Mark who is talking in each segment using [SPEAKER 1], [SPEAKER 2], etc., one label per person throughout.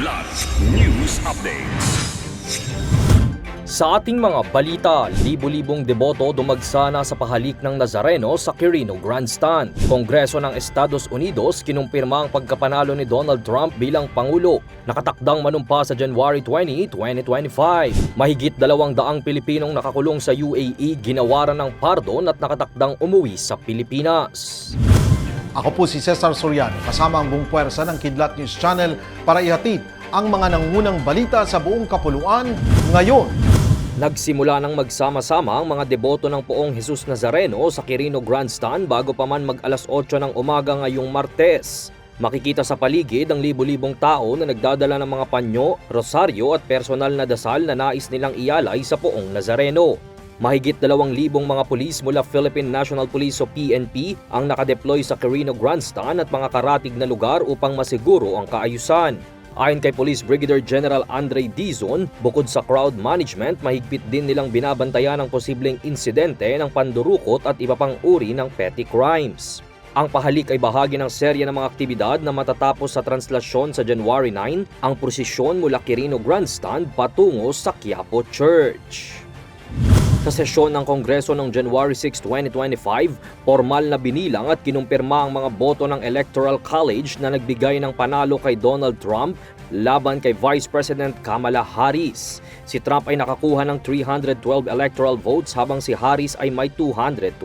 [SPEAKER 1] Kidlat News Updates.
[SPEAKER 2] Sa ating mga balita, libo-libong deboto dumagsana sa pahalik ng Nazareno sa Quirino Grandstand. Kongreso ng Estados Unidos kinumpirma ang pagkapanalo ni Donald Trump bilang Pangulo. Nakatakdang manumpa sa January 20, 2025. Mahigit dalawang daang Pilipinong nakakulong sa UAE ginawaran ng pardon at nakatakdang umuwi sa Pilipinas.
[SPEAKER 3] Ako po si Cesar Soriano, kasama ang buong puwersa ng Kidlat News Channel para ihatid ang mga nangunang balita sa buong kapuluan ngayon.
[SPEAKER 2] Nagsimula nang magsama-sama ang mga deboto ng poong Jesus Nazareno sa Quirino Grandstand bago pa man mag alas 8 ng umaga ngayong Martes. Makikita sa paligid ang libo-libong tao na nagdadala ng mga panyo, rosaryo at personal na dasal na nais nilang ialay sa poong Nazareno. Mahigit dalawang libong mga pulis mula Philippine National Police o PNP ang nakadeploy sa Quirino Grandstand at mga karatig na lugar upang masiguro ang kaayusan. Ayon kay Police Brigadier General Andre Dizon, bukod sa crowd management, mahigpit din nilang binabantayan ang posibleng insidente ng pandurukot at iba pang uri ng petty crimes. Ang pahalik ay bahagi ng serye ng mga aktibidad na matatapos sa translasyon sa January 9, ang prosesyon mula Quirino Grandstand patungo sa Quiapo Church. Sa sesyon ng Kongreso noong January 6, 2025, formal na binilang at kinumpirma ang mga boto ng Electoral College na nagbigay ng panalo kay Donald Trump laban kay Vice President Kamala Harris. Si Trump ay nakakuha ng 312 electoral votes habang si Harris ay may 226.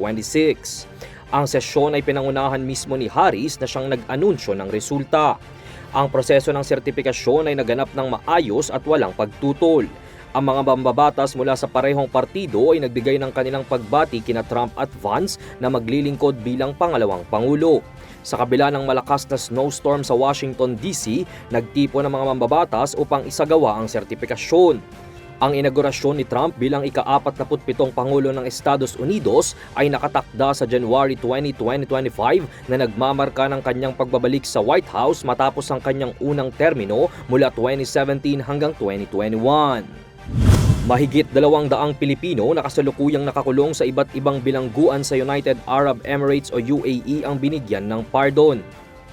[SPEAKER 2] Ang sesyon ay pinangunahan mismo ni Harris na siyang nag-anunsyo ng resulta. Ang proseso ng sertipikasyon ay naganap ng maayos at walang pagtutol. Ang mga mambabatas mula sa parehong partido ay nagbigay ng kanilang pagbati kina Trump at Vance na maglilingkod bilang pangalawang pangulo. Sa kabila ng malakas na snowstorm sa Washington DC, nagtipo ng mga mambabatas upang isagawa ang sertipikasyon. Ang inaugurasyon ni Trump bilang ika-47 Pangulo ng Estados Unidos ay nakatakda sa January 20, 2025 na nagmamarka ng kanyang pagbabalik sa White House matapos ang kanyang unang termino mula 2017 hanggang 2021. Mahigit dalawang daang Pilipino na kasalukuyang nakakulong sa iba't ibang bilangguan sa United Arab Emirates o UAE ang binigyan ng pardon.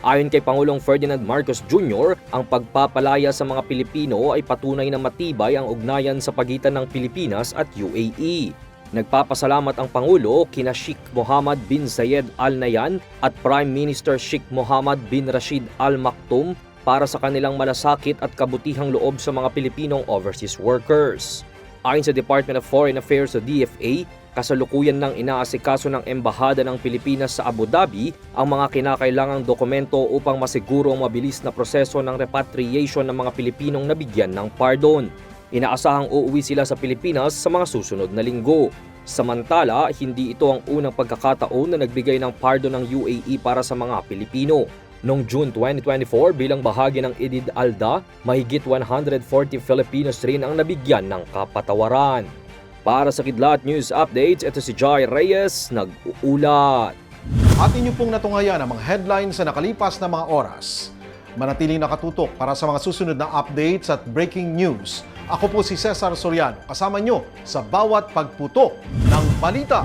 [SPEAKER 2] Ayon kay Pangulong Ferdinand Marcos Jr., ang pagpapalaya sa mga Pilipino ay patunay na matibay ang ugnayan sa pagitan ng Pilipinas at UAE. Nagpapasalamat ang Pangulo kina Sheikh Mohammed bin Zayed Al Nahyan at Prime Minister Sheikh Mohammed bin Rashid Al Maktoum para sa kanilang malasakit at kabutihang loob sa mga Pilipinong overseas workers. Ayon sa Department of Foreign Affairs o DFA, kasalukuyan ng inaasikaso ng Embahada ng Pilipinas sa Abu Dhabi ang mga kinakailangang dokumento upang masiguro ang mabilis na proseso ng repatriation ng mga Pilipinong nabigyan ng pardon. Inaasahang uuwi sila sa Pilipinas sa mga susunod na linggo. Samantala, hindi ito ang unang pagkakataon na nagbigay ng pardon ng UAE para sa mga Pilipino. Noong June 2024 bilang bahagi ng Idid Alda, mahigit 140 Filipinos rin ang nabigyan ng kapatawaran. Para sa Kidlat News Updates, ito si Jai Reyes, nag-uulat.
[SPEAKER 3] At inyo pong natungayan ang mga headlines sa nakalipas na mga oras. Manatiling nakatutok para sa mga susunod na updates at breaking news. Ako po si Cesar Soriano, kasama nyo sa bawat pagputok ng balita.